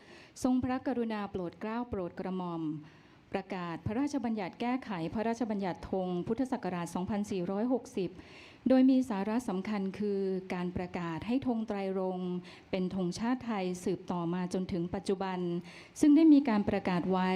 6 ทรงพระกรุณาโปรดเกล้าโปรดกระหม่อม ประกาศพระราชบัญญัติแก้ไขพระราชบัญญัติธงพุทธศักราช 2460 โดยมีสาระสำคัญคือการประกาศให้ธงไตรรงเป็นธงชาติไทยสืบต่อมาจนถึงปัจจุบัน ซึ่งได้มีการประกาศไว้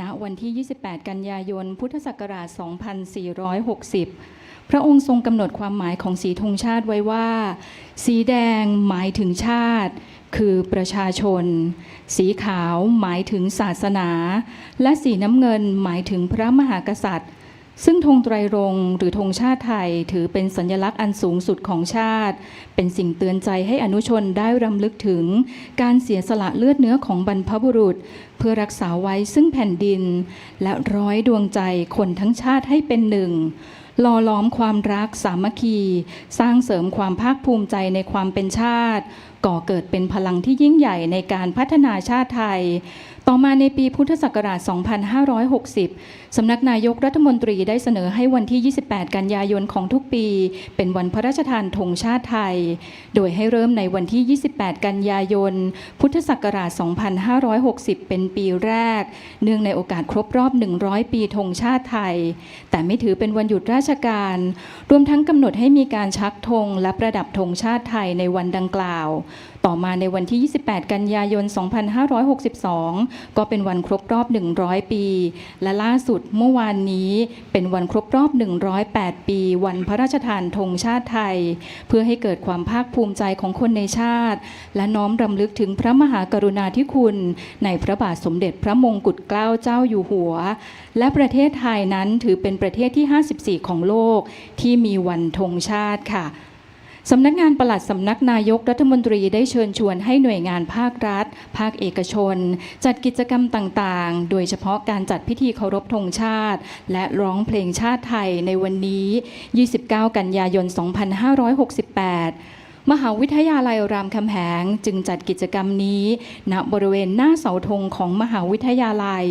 ณวันที่ 28 กันยายน พุทธศักราช 2460พระองค์ทรงกำหนดความหมายของสีธงชาติไว้ว่า สีแดงหมายถึงชาติ คือประชาชน สีขาวหมายถึงศาสนา และสีน้ำเงินหมายถึงพระมหากษัตริย์ ซึ่งธงไตรรงหรือธงชาติไทยถือเป็นสัญลักษณ์อันสูงสุดของชาติ เป็นสิ่งเตือนใจให้อนุชนได้รำลึกถึง การเสียสละเลือดเนื้อของบรรพบุรุษ เพื่อรักษาไว้ซึ่งแผ่นดิน และร้อยดวงใจคนทั้งชาติให้เป็นหนึ่งหล่อล้อมความรักสามัคคี สร้างเสริมความภาคภูมิใจในความเป็นชาติ ก่อเกิดเป็นพลังที่ยิ่งใหญ่ในการพัฒนาชาติไทย ต่อมาในปีพุทธศักราช 2560 สำนักนายกรัฐมนตรีได้เสนอให้วันที่ 28 กันยายนของทุกปี เป็นวันพระราชทานธงชาติไทย โดยให้เริ่มในวันที่ 28 กันยายน พุทธศักราช 2560 เป็นปีแรก เนื่องในโอกาสครบรอบ 100 ปีธงชาติไทย แต่ไม่ถือเป็นวันหยุดราชการ รวมทั้งกำหนดให้มีการชักธงและประดับธงชาติไทยในวันดังกล่าว ต่อมาในวันที่ 28 กันยายน 2562 ก็เป็นวันครบรอบ 100 ปี และล่าสุดเมื่อวานนี้เป็นวันครบรอบ 108 ปี วันพระราชทานธงชาติไทย เพื่อให้เกิดความภาคภูมิใจของคนในชาติ และน้อมรำลึกถึงพระมหากรุณาธิคุณ ในพระบาทสมเด็จพระมงกุฎเกล้าเจ้าอยู่หัว และประเทศไทยนั้นถือเป็นประเทศที่ 54 ของโลก ที่มีวันธงชาติค่ะ สำนักงานปลัดสำนักนายกรัฐมนตรีได้เชิญชวนให้หน่วยงานภาครัฐ ภาคเอกชน จัดกิจกรรมต่างๆ โดยเฉพาะการจัดพิธีเคารพธงชาติ และร้องเพลงชาติไทยในวันนี้ 29 กันยายน 2568 มหาวิทยาลัยรามคำแหงจึงจัดกิจกรรมนี้ณบริเวณหน้าเสาธงของมหาวิทยาลัย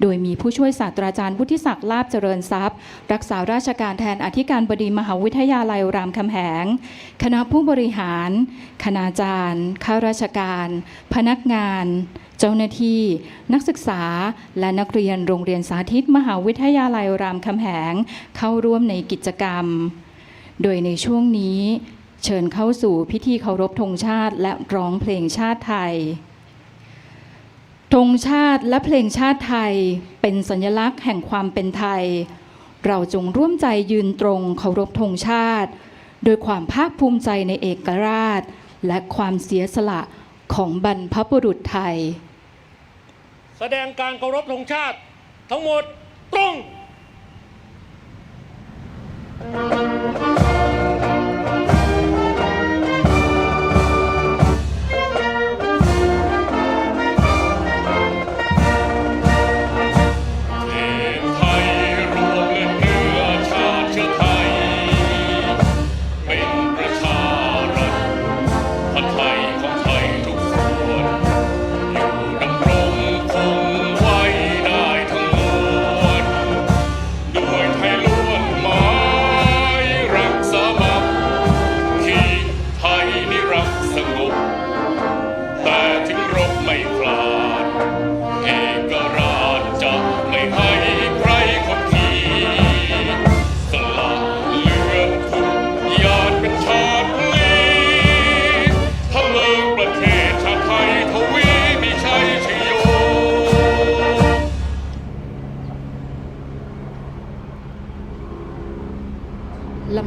โดยมีผู้ช่วยศาสตราจารย์วุฒิศักดิ์ลาบเจริญทรัพย์ รักษาราชการแทนอธิการบดีมหาวิทยาลัยรามคำแหง คณะผู้บริหาร คณาจารย์ ข้าราชการ พนักงาน เจ้าหน้าที่ นักศึกษา และนักเรียนโรงเรียนสาธิตมหาวิทยาลัยรามคำแหง เข้าร่วมในกิจกรรม โดยในช่วงนี้ เชิญเข้าสู่พิธีเคารพธงชาติและร้องเพลงชาติไทยธงชาติและเพลงชาติไทยเป็นสัญลักษณ์แห่งความเป็นไทย เราจงร่วมใจยืนตรงเคารพธงชาติ โดยความภาคภูมิใจในเอกราช และความเสียสละของบรรพบุรุษไทย แสดงการเคารพธงชาติทั้งหมดตรงเพ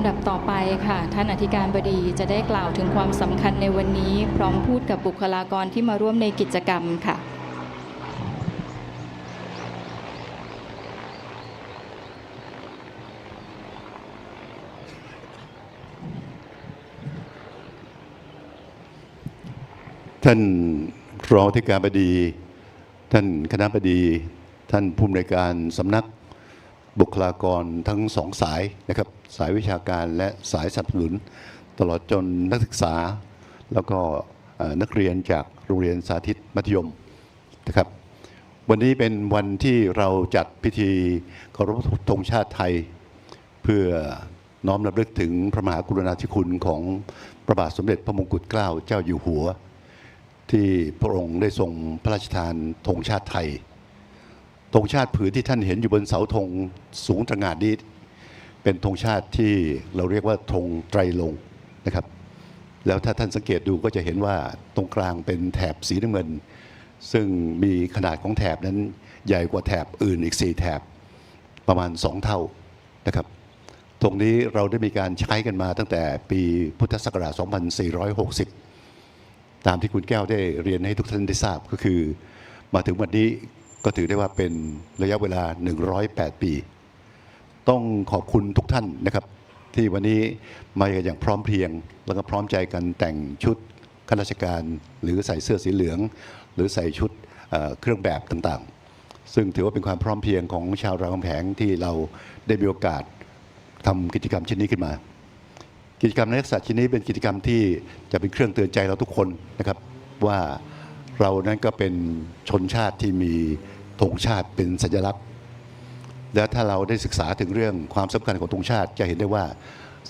ำดับต่อไปค่ะ ท่านอธิการบดีจะได้กล่าวถึงความสำคัญในวันนี้ พร้อมพูดกับบุคลากรที่มาร่วมในกิจกรรมค่ะ ท่านรองที่การบดี ท่านคณะบดี ท่านผู้อำนวยการสำนัก บุคลากรทั้งสองสายนะครับสายวิชาการและสายสนับสนุน ตลอดจนนักศึกษา แล้วก็นักเรียนจากโรงเรียนสาธิตมัธยมนะครับวันนี้เป็นวันที่เราจัดพิธีเคารพธงชาติไทย เพื่อน้อมรำลึกถึงพระมหากรุณาธิคุณของพระบาทสมเด็จพระมงกุฎเกล้าเจ้าอยู่หัว ที่พระองค์ได้ทรงพระราชทานธงชาติไทย ธงชาติผืนที่ท่านเห็นอยู่บนเสาธงสูงตระหง่านนี้ เป็นธงชาติที่เราเรียกว่าธงไตรลงค์นะครับ แล้วถ้าท่านสังเกตดูก็จะเห็นว่าตรงกลางเป็นแถบสีน้ำเงิน ซึ่งมีขนาดของแถบนั้นใหญ่กว่าแถบอื่นอีก 4 แถบประมาณ 2 เท่านะครับตรงนี้เราได้มีการใช้กันมาตั้งแต่ปีพุทธศักราช 2460 ตามที่คุณแก้วได้เรียนให้ทุกท่านได้ทราบก็คือ มาถึงวันนี้ ก็ถือได้ว่าเป็นระยะเวลา 108 ปี ต้องขอบคุณทุกท่านนะครับ ที่วันนี้มาอย่างพร้อมเพรียง แล้วก็พร้อมใจกันแต่งชุดข้าราชการ หรือใส่เสื้อสีเหลือง หรือใส่ชุดเครื่องแบบต่างๆ ซึ่งถือว่าเป็นความพร้อมเพรียงของชาวรามคำแหงที่เราได้มีโอกาสทำกิจกรรมเช่นนี้ขึ้นมา กิจกรรมในลักษณะชิ้นนี้เป็นกิจกรรมที่จะเป็นเครื่องเตือนใจเราทุกคนนะครับว่าเรานั้นก็เป็นชนชาติที่มี ธงชาติเป็นสัญลักษณ์ และถ้าเราได้ศึกษาถึงเรื่องความสำคัญของธงชาติจะเห็นได้ว่า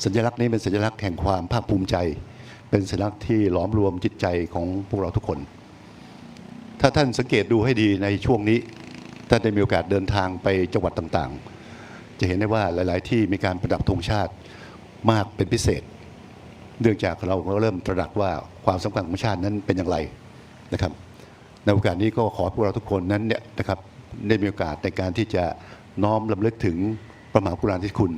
สัญลักษณ์นี้เป็นสัญลักษณ์แห่งความภาคภูมิใจ เป็นสัญลักษณ์ที่หลอมรวมจิตใจของพวกเราทุกคน ถ้าท่านสังเกตดูให้ดีในช่วงนี้ท่านได้มีโอกาสเดินทางไปจังหวัดต่างๆ จะเห็นได้ว่าหลาย ๆ ที่มีการประดับธงชาติมากเป็นพิเศษ เนื่องจากเราก็เริ่มตระหนักว่าความสำคัญของชาตินั้นเป็นอย่างไรนะครับ ในโอกาสนี้ก็ขอพวกเราทุกคนนั้นเนี่ยนะครับได้มีโอกาสในการที่จะน้อมลำลึกถึงพระมหากรุณาธิคุณ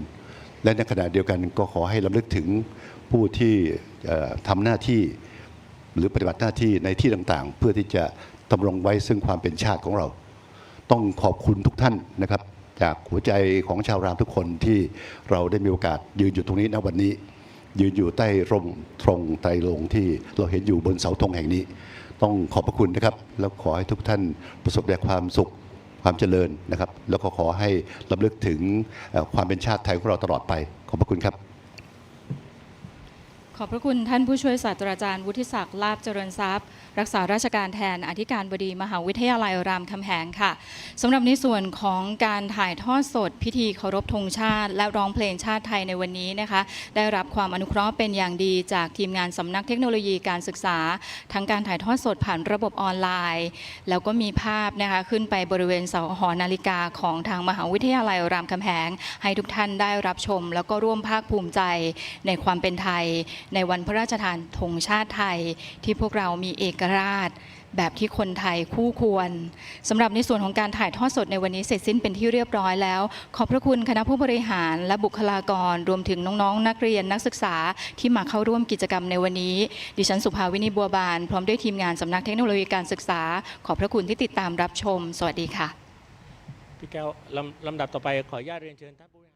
และในขณะเดียวกันก็ขอให้ลำลึกถึงผู้ที่เอ่อทำหน้าที่หรือปฏิบัติหน้าที่ในที่ต่างๆ เพื่อที่จะดำรงไว้ซึ่งความเป็นชาติของเรา ต้องขอบคุณทุกท่านนะครับ จากหัวใจของชาวรามทุกคนที่เราได้มีโอกาสยืนอยู่ตรงนี้ณวันนี้ ยืนอยู่ใต้ร่มตรงไตรลงที่เราเห็นอยู่บนเสาธงแห่งนี้ ต้องขอบพระคุณนะครับ แล้วขอให้ทุกท่านประสบแต่ความสุขความเจริญนะครับ แล้วก็ขอให้ลำลึกถึงความเป็นชาติไทยของเราตลอดไป ขอบพระคุณครับ ขอบพระคุณท่านผู้ช่วยศาสตราจารย์ วุฒิศักดิ์ลาบเจริญทรัพย์ รักษาราชการแทนอธิการบดีมหาวิทยาลัยรามคำแหงค่ะสำหรับในส่วนของการถ่ายทอดสด พิธีเคารพธงชาติ และร้องเพลงชาติไทยในวันนี้นะคะ ได้รับความอนุเคราะห์เป็นอย่างดีจากทีมงานสำนักเทคโนโลยีการศึกษา ทั้งการถ่ายทอดสดผ่านระบบออนไลน์ แล้วก็มีภาพนะคะขึ้นไปบริเวณเสาหอนาฬิกาของทางมหาวิทยาลัยรามคำแหงให้ทุกท่านได้รับชม แล้วก็ร่วมภาคภูมิใจในความเป็นไทยในวันพระราชทานธงชาติไทยที่พวกเรามีเอกราช แบบที่คนไทยคู่ควรสำหรับในส่วนของการถ่ายทอดสดในวันนี้เสร็จสิ้นเป็นที่เรียบร้อยแล้ว ขอบพระคุณคณะผู้บริหารและบุคลากร รวมถึงน้องๆ นักเรียนนักศึกษาที่มาเข้าร่วมกิจกรรมในวันนี้ ดิฉันสุภาวินีบัวบาน พร้อมด้วยทีมงานสำนักเทคโนโลยีการศึกษา ขอบพระคุณที่ติดตามรับชม สวัสดีค่ะพี่แก้วลำลำดับต่อไปขออนุญาตเรียนเชิญท่านผู้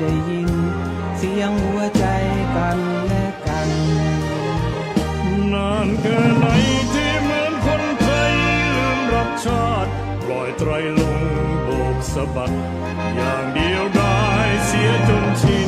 ได้ยิน เสียงหัวใจกันและกัน นานแค่ไหนที่เหมือนคนไทยลืมรักชาติปล่อยไตรลงโบกสะบัด อย่างเดียวได้เสียจนชิน